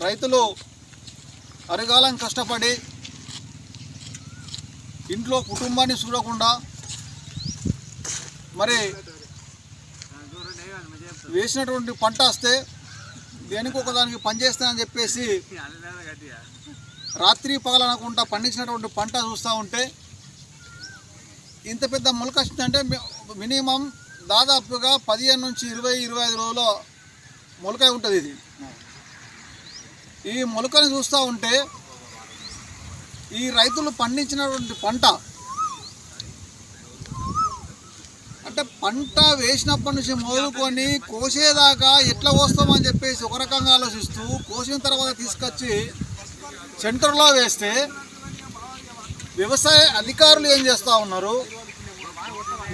రైతులు అరగాలం కష్టపడి ఇంట్లో కుటుంబాన్ని చూడకుండా మరి వేసినటువంటి పంట వస్తే దేనికి ఒకదానికి పనిచేస్తానని చెప్పేసి రాత్రి పగలనకుండా పండించినటువంటి పంట చూస్తూ ఉంటే ఇంత పెద్ద మొలక వచ్చిందంటే మి- మినిమం దాదాపుగా పదిహేను నుంచి ఇరవై ఇరవై ఐదు రోజుల మొలక ఉంటుంది ఇది. ఈ మొలకని చూస్తూ ఉంటే ఈ రైతులు పండించినటువంటి పంట అంటే పంట వేసినప్పటి నుంచి మొదలుకొని కోసేదాకా ఎట్లా కోస్తామని చెప్పేసి ఒక రకంగా ఆలోచిస్తూ కోసిన తర్వాత తీసుకొచ్చి సెంటర్లో వేస్తే వ్యవసాయ అధికారులు ఏం చేస్తూ ఉన్నారు?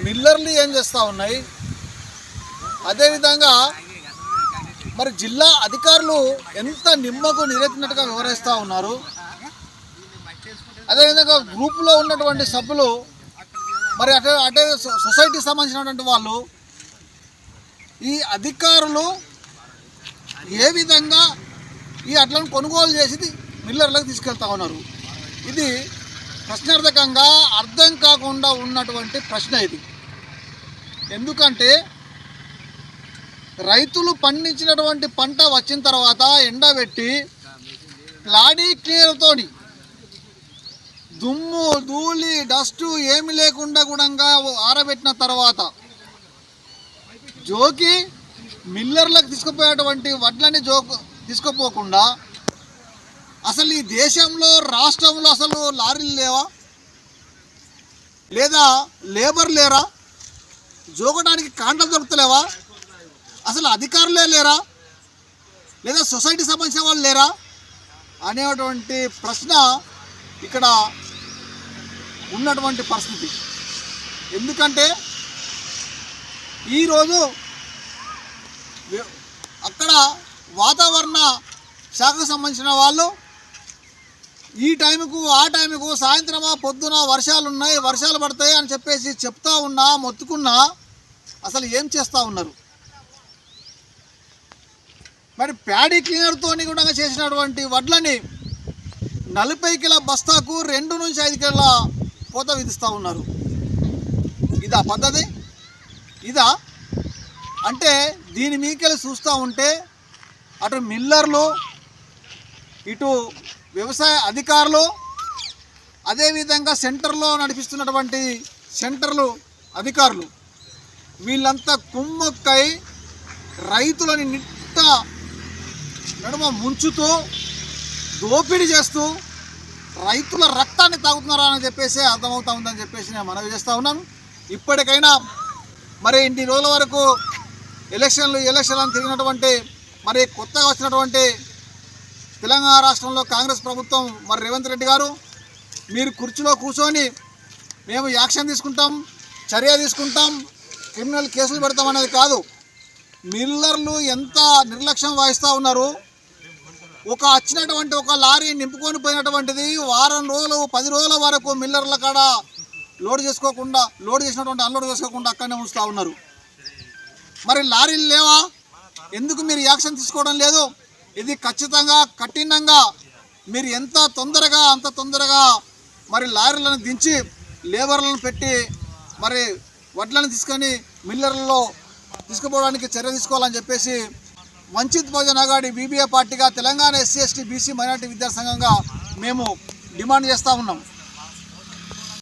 మిల్లర్లు ఏం చేస్తూ ఉన్నాయి? అదేవిధంగా మరి జిల్లా అధికారులు ఎంత నిమ్మకు నిరెత్తినట్టుగా వివరిస్తూ ఉన్నారు? అదేవిధంగా గ్రూప్లో ఉన్నటువంటి సభ్యులు మరి అటే అటే సొసైటీకి సంబంధించినటువంటి వాళ్ళు ఈ అధికారులు ఏ విధంగా ఈ అట్లను కొనుగోలు చేసి మిల్లర్లకు తీసుకెళ్తా ఉన్నారు? ఇది ప్రశ్నార్థకంగా అర్థం కాకుండా ఉన్నటువంటి ప్రశ్న ఇది. ఎందుకంటే రైతులు పండించినటువంటి పంట వచ్చిన తర్వాత ఎండబెట్టి లాడీ క్లియర్తోని దుమ్ము ధూళి డస్ట్ ఏమి లేకుండా కూడా ఆరబెట్టిన తర్వాత జోకి మిల్లర్లకు తీసుకుపోయేటువంటి వడ్లని జోకు తీసుకుపోకుండా అసలు ఈ దేశంలో రాష్ట్రంలో అసలు లారీలు లేవా? లేదా లేబర్ లేరా? జోకడానికి కాంటలు దొరుకుతలేవా? అసలు అధికారులే లేరా? లేదా సొసైటీ సంబంధించిన వాళ్ళు లేరా? అనేటువంటి ప్రశ్న ఇక్కడ ఉన్నటువంటి పరిస్థితి. ఎందుకంటే ఈరోజు అక్కడ వాతావరణ శాఖకు సంబంధించిన వాళ్ళు ఈ టైంకు ఆ టైంకు సాయంత్రమా పొద్దున వర్షాలు ఉన్నాయి వర్షాలు పడతాయి అని చెప్పేసి చెప్తా ఉన్నా మొత్తుకున్నా అసలు ఏం చేస్తూ ఉన్నారు? మరి ప్యాడీ క్లీనర్తో కూడా చేసినటువంటి వడ్లని నలభై కిలో బస్తాకు రెండు నుంచి ఐదు కిల కోత విధిస్తూ ఉన్నారు. ఇదా పద్ధతి? ఇదా? అంటే దీని మీకెళ్ళి చూస్తూ ఉంటే అటు మిల్లర్లు ఇటు వ్యవసాయ అధికారులు అదేవిధంగా సెంటర్లో నడిపిస్తున్నటువంటి సెంటర్లు అధికారులు వీళ్ళంతా కుమ్మక్కై రైతులని నిట్ట నడుమ ముంచుతూ దోపిడీ చేస్తూ రైతుల రక్తాన్ని తాగుతున్నారా అని చెప్పేసి అర్థమవుతా ఉందని చెప్పేసి నేను మనవి చేస్తూ ఉన్నాను. ఇప్పటికైనా మరి ఇన్ని రోజుల వరకు ఎలక్షన్లు ఎలక్షన్లు అని తిరిగినటువంటి మరి కొత్తగా వచ్చినటువంటి తెలంగాణ రాష్ట్రంలో కాంగ్రెస్ ప్రభుత్వం మరి రేవంత్ రెడ్డి గారు మీరు కుర్చీలో కూర్చొని మేము యాక్షన్ తీసుకుంటాం చర్య తీసుకుంటాం క్రిమినల్ కేసులు పెడతాం అనేది కాదు. మిల్లర్లు ఎంత నిర్లక్ష్యం వహిస్తూ ఉన్నారు? ఒక వచ్చినటువంటి ఒక లారీ నింపుకొని పోయినటువంటిది వారం రోజులు పది రోజుల వరకు మిల్లర్ల కాడ లోడ్ చేసుకోకుండా లోడ్ చేసినటువంటి అన్లోడ్ చేసుకోకుండా అక్కడనే ఉంచుతూ ఉన్నారు. మరి లారీలు లేవా? ఎందుకు మీరు యాక్షన్ తీసుకోవడం లేదు? ఇది ఖచ్చితంగా కఠినంగా మీరు ఎంత తొందరగా అంత తొందరగా మరి లారీలను దించి లేబర్లను పెట్టి మరి వడ్లను తీసుకొని మిల్లర్లలో తీసుకుపోవడానికి చర్య తీసుకోవాలని చెప్పేసి వంచిత్ భోజన అగాడి బీబీఏ పార్టీగా Telangana SC ST BC minority విద్యా సంఘంగా మేము డిమాండ్ చేస్తూ ఉన్నాం.